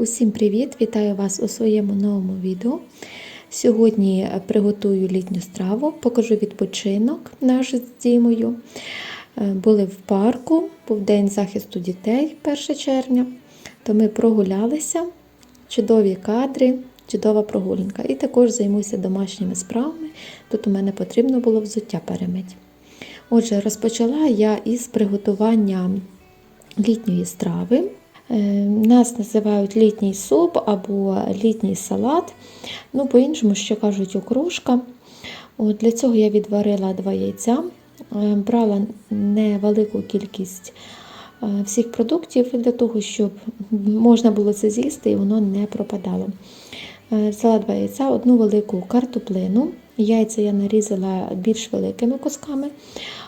Усім привіт! Вітаю вас у своєму новому відео. Сьогодні приготую літню страву, покажу відпочинок наш з Дімою. Е, Були в парку, був день захисту дітей 1 червня, то ми прогулялися, чудові кадри, чудова прогулянка. І також займуся домашніми справами. Тут у мене потрібно було взуття перемити. Отже, розпочала я із приготування літньої страви. Е, Нас називають літній суп або літній салат. Ну, по-іншому, ще кажуть, окружка. От Для цього я відварила два яйця, е, брала невелику кількість е, всіх продуктів для того, щоб можна було це з'їсти і воно не пропадало. Взяла два яйця, одну велику картоплину. Яйця я нарізала більш великими кусками,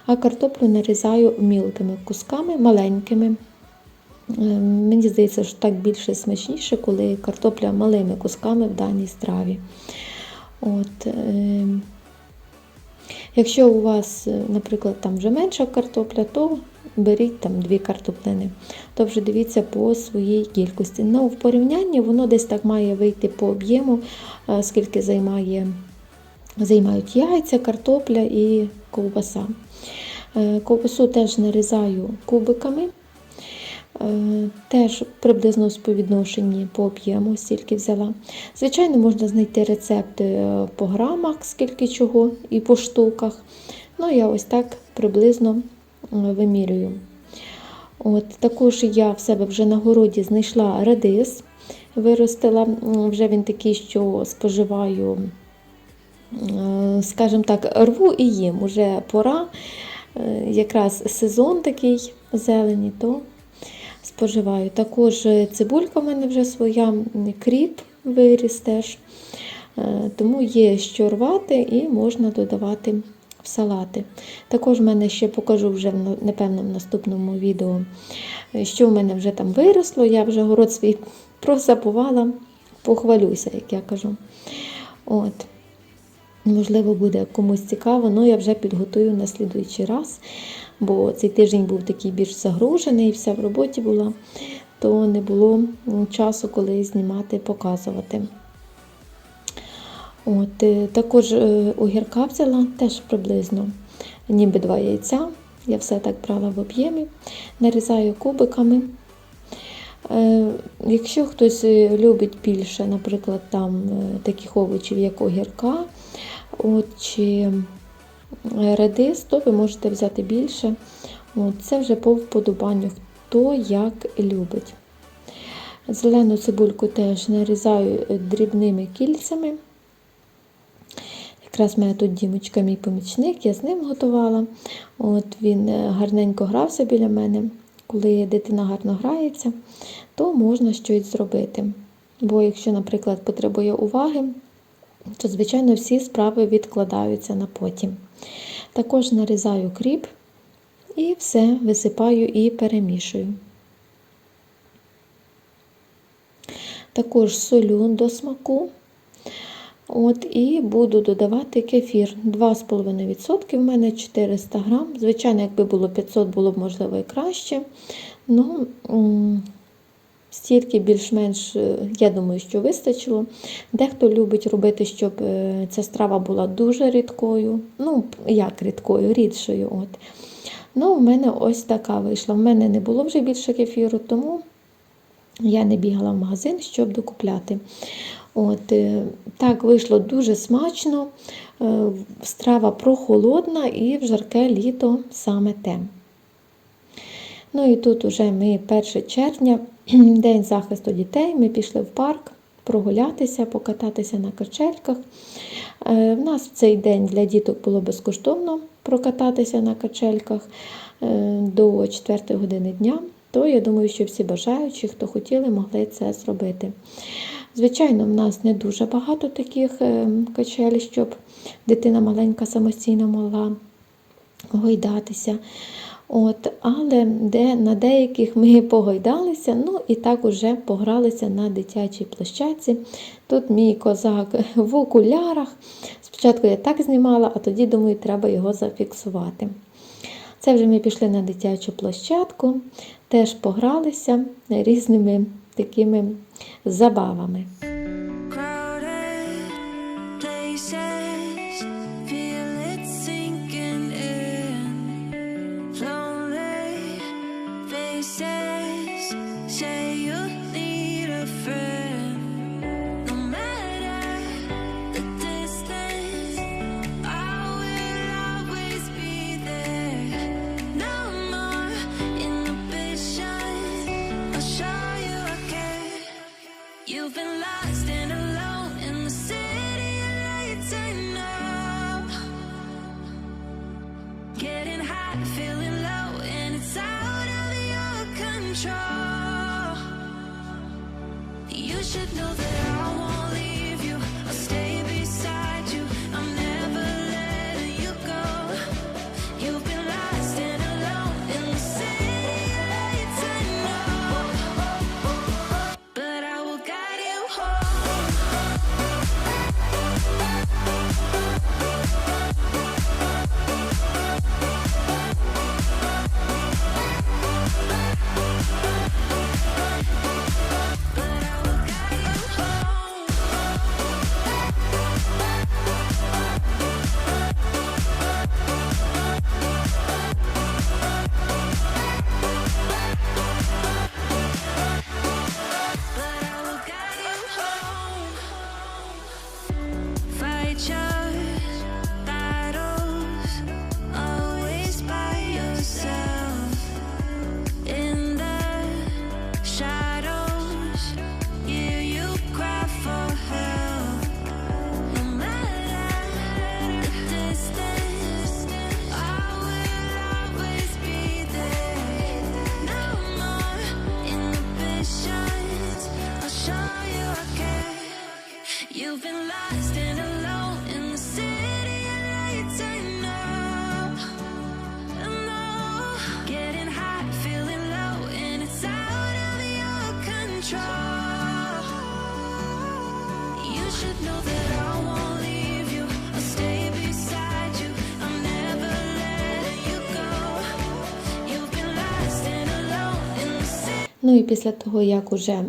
а картоплю нарізаю мілкими кусками, маленькими. Е, Мені здається, що так більше смачніше, коли картопля малими кусками в даній страві. От, е, Якщо у вас, е, наприклад, там вже менша картопля, то беріть там дві картоплини. То вже дивіться по своїй кількості. Ну, в порівнянні воно десь так має вийти по об'єму, скільки займає, займають яйця, картопля і ковбаса. Ковбасу теж нарізаю кубиками. Е, Теж приблизно в співвідношенні по об'єму, стільки взяла. Звичайно, можна знайти рецепти е, по грамах, скільки чого, і по штуках. Ну, я ось так приблизно е, вимірюю. От, Також я в себе вже на городі знайшла редис, виростила. Вже він такий, що споживаю, скажімо так, рву і їм. Уже пора, якраз сезон такий зелені, то споживаю. Також е, цибулька в мене вже своя, кріп виріс теж. Е, Тому є що рвати і можна додавати в салати. Також в мене ще покажу вже на- напевно в наступному відео, е, що в мене вже там виросло. Я вже город свій прозабувала, похвалюся, як я кажу. От. Можливо, буде комусь цікаво, але я вже підготую на слідуючий раз, бо цей тиждень був такий більш загружений, і вся в роботі була, то не було часу, коли знімати, показувати. От, е, також е, огірка взяла теж приблизно ніби два яйця. Я все так брала в об'ємі, нарізаю кубиками. Е, Якщо хтось любить більше, наприклад, там таких овочів, як огірка, от, чи редис, то ви можете взяти більше. Це вже по вподобанню, хто як любить. Зелену цибульку теж нарізаю е, дрібними кільцями. Якраз в мене тут Дімочка, мій помічник, я з ним готувала. От Він е, гарненько грався біля мене. Коли дитина гарно грається, то можна щось зробити. Бо якщо, наприклад, потребує уваги, то, звичайно, всі справи відкладаються на потім. Також нарізаю кріп і все висипаю і перемішую. Також солю до смаку. От, І буду додавати кефір. 2,5% в мене 400 грам. Звичайно, якби було 500, було б можливо і краще. Ну, стільки більш-менш, е, я думаю, що вистачило. Дехто любить робити, щоб е, ця страва була дуже рідкою. Ну, як рідкою, рідшою. От. Ну, у мене ось така вийшла. У мене не було вже більше кефіру, тому я не бігала в магазин, щоб докупляти. От, е, Так вийшло дуже смачно, страва прохолодна і в жарке літо саме те. Ну і тут уже ми 1 червня, День захисту дітей, ми пішли в парк прогулятися, покататися на качельках. Е, В нас в цей день для діток було безкоштовно прокататися на качельках е, до 4 години дня, то я думаю, що всі бажаючі, хто хотіли, могли це зробити. Звичайно, в нас не дуже багато таких е, качель, щоб дитина маленька самостійно могла гойдатися. От, але де, на деяких ми погойдалися, ну і так уже погралися на дитячій площадці. Тут мій козак в окулярах. Спочатку я так знімала, а тоді, думаю, треба його зафіксувати. Це вже ми пішли на дитячу площадку, теж погралися різними такими забавами. Should know that I Ну і після того, як уже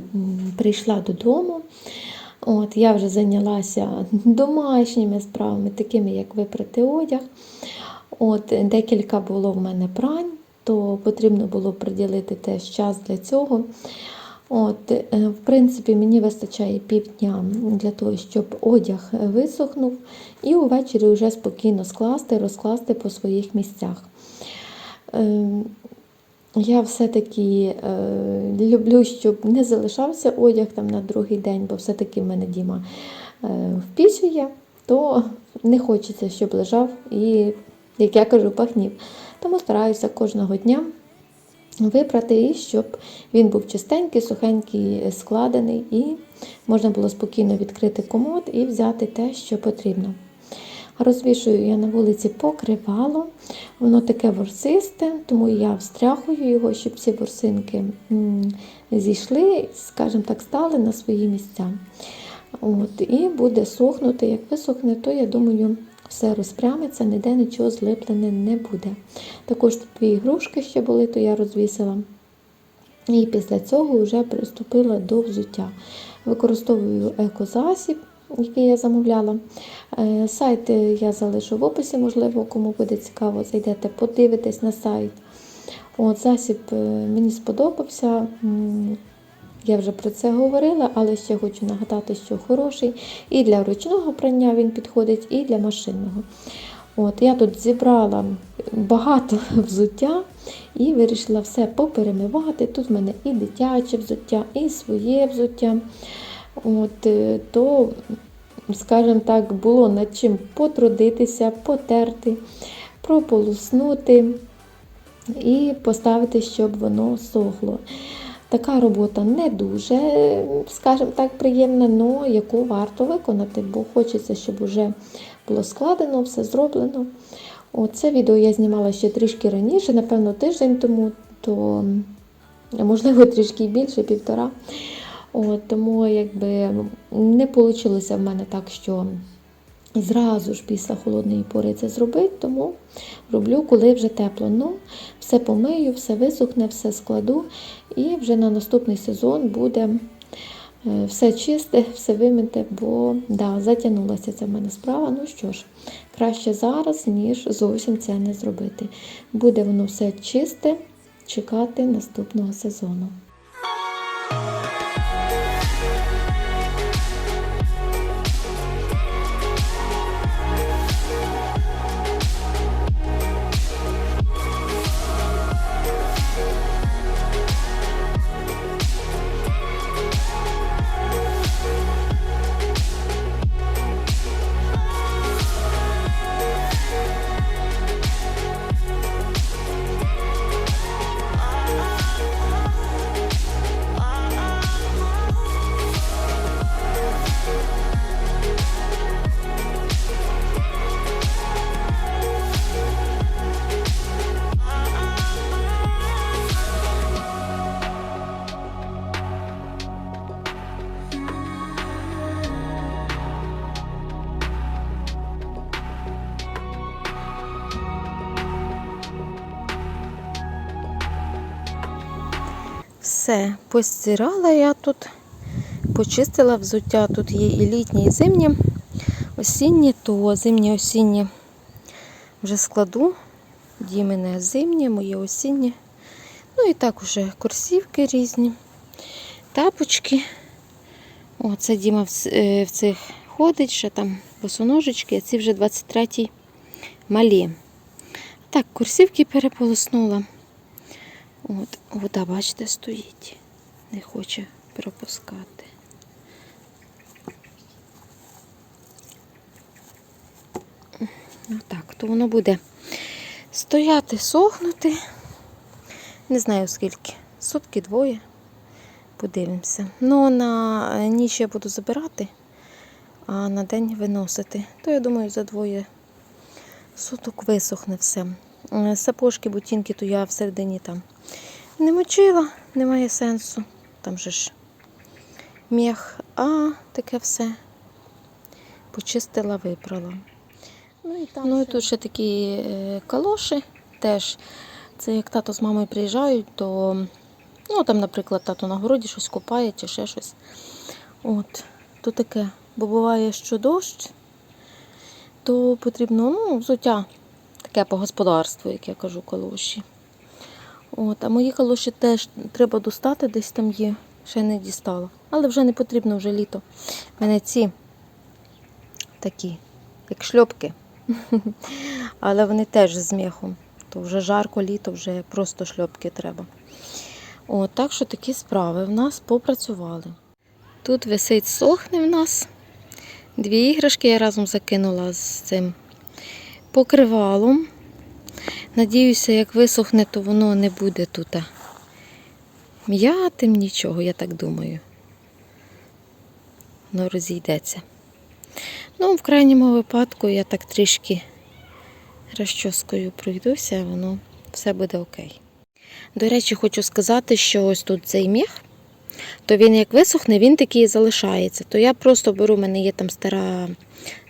прийшла додому, от, я вже зайнялася домашніми справами, такими як випрати одяг. От, декілька було в мене прань, то потрібно було приділити теж час для цього. От, е, в принципі, мені вистачає півдня для того, щоб одяг висохнув, і увечері вже спокійно скласти, розкласти по своїх місцях. Я все-таки е, люблю, щоб не залишався одяг там на другий день, бо все-таки в мене Діма е, впісює, то не хочеться, щоб лежав і, як я кажу, пахнів. Тому стараюся кожного дня випрати, і щоб він був чистенький, сухенький, складений, і можна було спокійно відкрити комод і взяти те, що потрібно. Розвішую я на вулиці покривало, воно таке ворсисте, тому я встряхую його, щоб ці ворсинки зійшли, скажімо так, стали на свої місця. От, і буде сохнути. Як висохне, то я думаю, все розпрямиться, ніде нічого злиплене не буде. Також тут дві ігрушки ще були, то я розвісила. І після цього вже приступила до взуття. Використовую екозасіб, який я замовляла. Е, Сайт е, я залишу в описі, можливо, кому буде цікаво, зайдете, подивитесь на сайт. От, Засіб е, мені сподобався. Я вже про це говорила, але ще хочу нагадати, що хороший. І для ручного прання він підходить, і для машинного. От, Я тут зібрала багато взуття і вирішила все поперемивати. Тут в мене і дитяче взуття, і своє взуття. От, е, то, скажімо так, було над чим потрудитися, потерти, прополоснути і поставити, щоб воно сохло. Така робота не дуже, скажімо так, приємна, але яку варто виконати, бо хочеться, щоб вже було складено, все зроблено. Це відео я знімала ще трішки раніше, напевно, тиждень тому, то можливо трішки більше, півтора. От, тому якби не вийшло в мене так, що зразу ж після холодної пори це зробити, тому роблю, коли вже тепло. Ну, все помию, все висохне, все складу, і вже на наступний сезон буде е, все чисте, все вимите, бо да, затягнулася ця в мене справа. Ну що ж, краще зараз, ніж зовсім це не зробити. Буде воно все чисте, чекати наступного сезону. Все, постирала я тут, почистила взуття. Тут є і літнє, і зимнє. Осіннє, то зимнє, осіннє вже складу. Дімене зимнє, моє осіннє. Ну і так уже курсівки різні, тапочки. О, це Діма в, е, цих ходить, ще там босоножечки, а ці вже 23-й малі. Так, курсівки переполоснула. От, вода, бачите, стоїть. Не хоче пропускати. Отак, то воно буде стояти, сохнути. Не знаю скільки. Сутки двоє. Подивимося. Ну, на ніч я буду забирати, а на день виносити. То я думаю, за двоє суток висохне все. Сапожки, ботинки, то я всередині там не мочила, немає сенсу. Там же ж м'ях, а таке все почистила, випрала. Ну і там Ну і тут ще такі е, калоші теж. Це як тато з мамою приїжджають, то ну там, наприклад, тато на городі щось копає чи ще щось. От, то таке. Бо буває, що дощ, то потрібно ну, взуття таке по господарству, як я кажу, калоші. От, а мої калоші теж треба достати, десь там є, ще не дістала. Але вже не потрібно вже літо. У мене ці такі, як шльопки. Але вони теж з м'яхом. То вже жарко літо, вже просто шльопки треба. О, так що такі справи в нас попрацювали. Тут висить сохне в нас. Дві іграшки я разом закинула з цим покривалом. Надіюся, як висохне, то воно не буде тут м'ятим нічого, я так думаю. Воно розійдеться. Ну, в крайньому випадку я так трішки розчоскою пройдуся, воно все буде окей. До речі, хочу сказати, що ось тут цей міх, то він як висохне, він такий і залишається. То я просто беру, в мене є там стара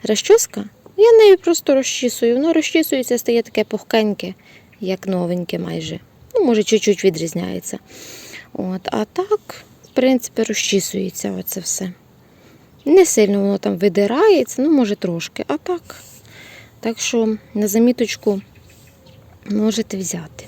розчоска, я нею просто розчісую. Воно розчісується, стає таке пухкеньке, як новеньке майже. Ну, може, чуть-чуть відрізняється. От, а так, в принципі, розчісується оце все. Не сильно воно там видирається, ну, може трошки, а так. Так що на заміточку можете взяти.